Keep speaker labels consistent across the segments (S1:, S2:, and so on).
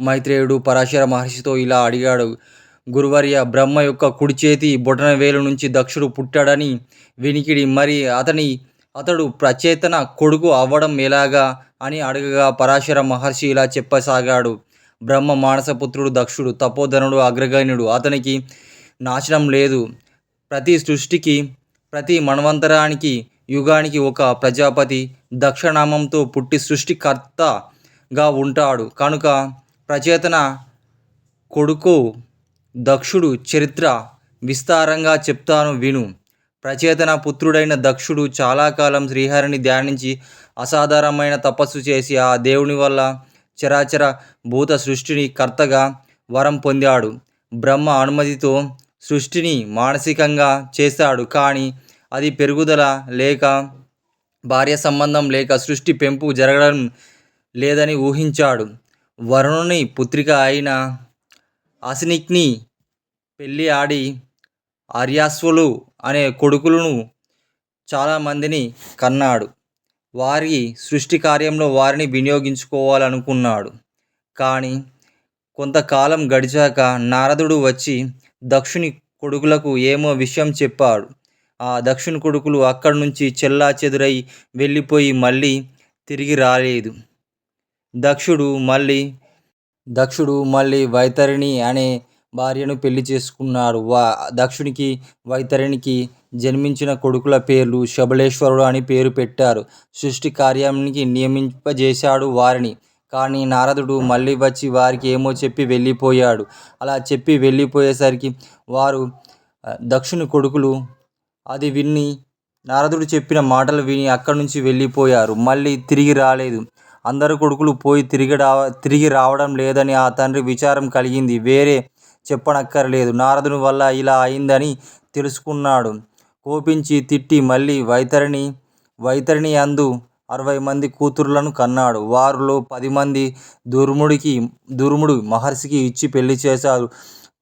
S1: మైత్రేయుడు పరాశర మహర్షితో ఇలా అడిగాడు గురువర్య బ్రహ్మ యొక్క కుడి చేతి బొటన వేలు నుంచి దక్షుడు పుట్టాడని వినికిడి మరి అతని అతడు ప్రచేతన కొడుకు అవ్వడం ఎలాగా? అని అడగగా పరాశర మహర్షి ఇలా చెప్పసాగాడు బ్రహ్మ మానసపుత్రుడు దక్షుడు తపోధనుడు అగ్రగణ్యుడు అతనికి నాశనం లేదు. ప్రతి సృష్టికి ప్రతి మన్వంతరానికి యుగానికి ఒక ప్రజాపతి దక్షనామంతో పుట్టి సృష్టికర్తగా ఉంటాడు. కనుక ప్రచేతన కొడుకు దక్షుడు చరిత్ర విస్తారంగా చెప్తాను విను. ప్రచేతన పుత్రుడైన దక్షుడు చాలా కాలం శ్రీహరిని ధ్యానించి అసాధారణమైన తపస్సు చేసి ఆ దేవుని వల్ల చరాచర భూత సృష్టిని కర్తగా వరం పొందాడు. బ్రహ్మ అనుమతితో సృష్టిని మానసికంగా చేశాడు కానీ అది పెరుగుదల లేక భార్య సంబంధం లేక సృష్టి పెంపు జరగడం లేదని ఊహించాడు. వరుణుని పుత్రిక అయిన అసినిక్ని పెళ్ళి ఆడి ఆర్యాస్వులు అనే కొడుకులను చాలామందిని కన్నాడు. వారి సృష్టి కార్యంలో వారిని వినియోగించుకోవాలనుకున్నాడు. కానీ కొంతకాలం గడిచాక నారదుడు వచ్చి దక్షుని కొడుకులకు ఏమో విషయం చెప్పాడు. ఆ దక్షిణ కొడుకులు అక్కడి నుంచి చెల్లా చెదురై వెళ్ళిపోయి మళ్ళీ తిరిగి రాలేదు. దక్షుడు మళ్ళీ దక్షుడు మళ్ళీ వైతరిణి అనే భార్యను పెళ్ళి చేసుకున్నాడు. వా దక్షునికి వైతరిణికి జన్మించిన కొడుకుల పేర్లు శబలేశ్వరుడు అని పేరు పెట్టారు. సృష్టి కార్యానికి నియమింపజేశాడు వారిని. కానీ నారదుడు మళ్ళీ వచ్చి వారికి ఏమో చెప్పి వెళ్ళిపోయాడు. అలా చెప్పి వెళ్ళిపోయేసరికి వారు దక్షుని కొడుకులు అది విని నారదుడు చెప్పిన మాటలు విని అక్కడి నుంచి వెళ్ళిపోయారు. మళ్ళీ తిరిగి రాలేదు. అందరు కొడుకులు పోయి తిరిగి రావ తిరిగి రావడం లేదని ఆ తండ్రి విచారం కలిగింది. వేరే చెప్పనక్కర్లేదు. నారదుని వల్ల ఇలా అయిందని తెలుసుకున్నాడు. కోపించి తిట్టి మళ్ళీ వైతరిని వైతరిని అందు అరవై మంది కూతుర్లను కన్నాడు. వారిలో పది మంది దుర్ముడికి దుర్ముడు మహర్షికి ఇచ్చి పెళ్ళి చేశారు.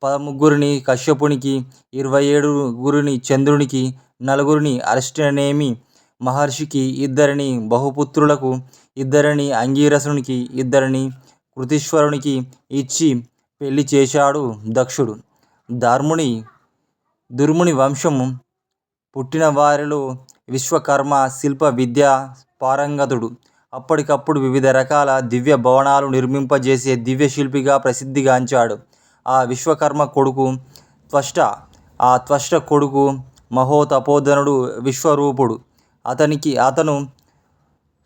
S1: పదముగ్గురిని కశ్యపునికి ఇరవై ఏడుగురిని చంద్రునికి నలుగురిని అరిష్టనేమి మహర్షికి ఇద్దరిని బహుపుత్రులకు ఇద్దరిని అంగీరసునికి ఇద్దరిని కృతీశ్వరునికి ఇచ్చి పెళ్ళి చేశాడు దక్షుడు. ధర్ముని దుర్ముని వంశము పుట్టిన వారిలో విశ్వకర్మ శిల్ప విద్య పారంగతుడు. అప్పటికప్పుడు వివిధ రకాల దివ్య భవనాలు నిర్మింపజేసే దివ్య శిల్పిగా ప్రసిద్ధిగాంచాడు. ఆ విశ్వకర్మ కొడుకు త్వష్ట ఆ త్వష్ట కొడుకు మహోతపోధనుడు విశ్వరూపుడు. అతనికి అతను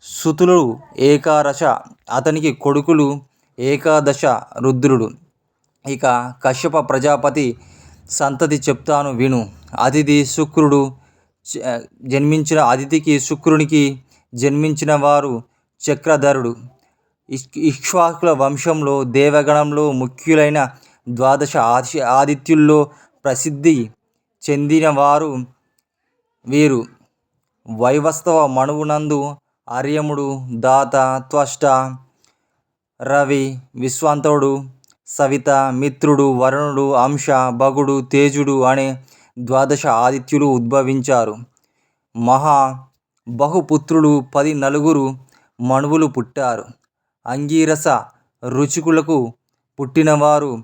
S1: సుతులు ఏకారశ అతనికి కొడుకులు ఏకాదశ రుద్రుడు. ఇక కశ్యప ప్రజాపతి సంతతి చెప్తాను విను. అతిథి శుక్రుడు జన్మించిన అతిథికి శుక్రునికి జన్మించిన వారు చక్రధరుడు. ఇక్ష్వాకుల వంశంలో దేవగణంలో ముఖ్యులైన ద్వాదశ ఆది ఆదిత్యుల్లో ప్రసిద్ధి చెందినవారు వీరు. వైవస్తవ మనువునందు ఆర్యముడు దాత త్వష్ట రవి విశ్వాంతుడు సవిత మిత్రుడు వరుణుడు అంశ భగుడు తేజుడు అనే ద్వాదశ ఆదిత్యులు ఉద్భవించారు. మహా బహుపుత్రులు పది నలుగురు మనువులు పుట్టారు. అంగీరస రుచికులకు పుట్టినవారు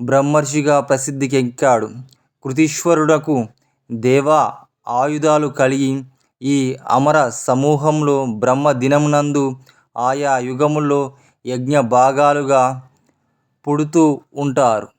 S1: బ్రహ్మర్షిగా ప్రసిద్ధికెక్కాడు కృతీశ్వరుడకు దేవ ఆయుధాలు కలిగి ఈ అమర సమూహంలో బ్రహ్మ దినమునందు ఆయా యుగముల్లో యజ్ఞ భాగాలుగా పుడుతూ ఉంటారు.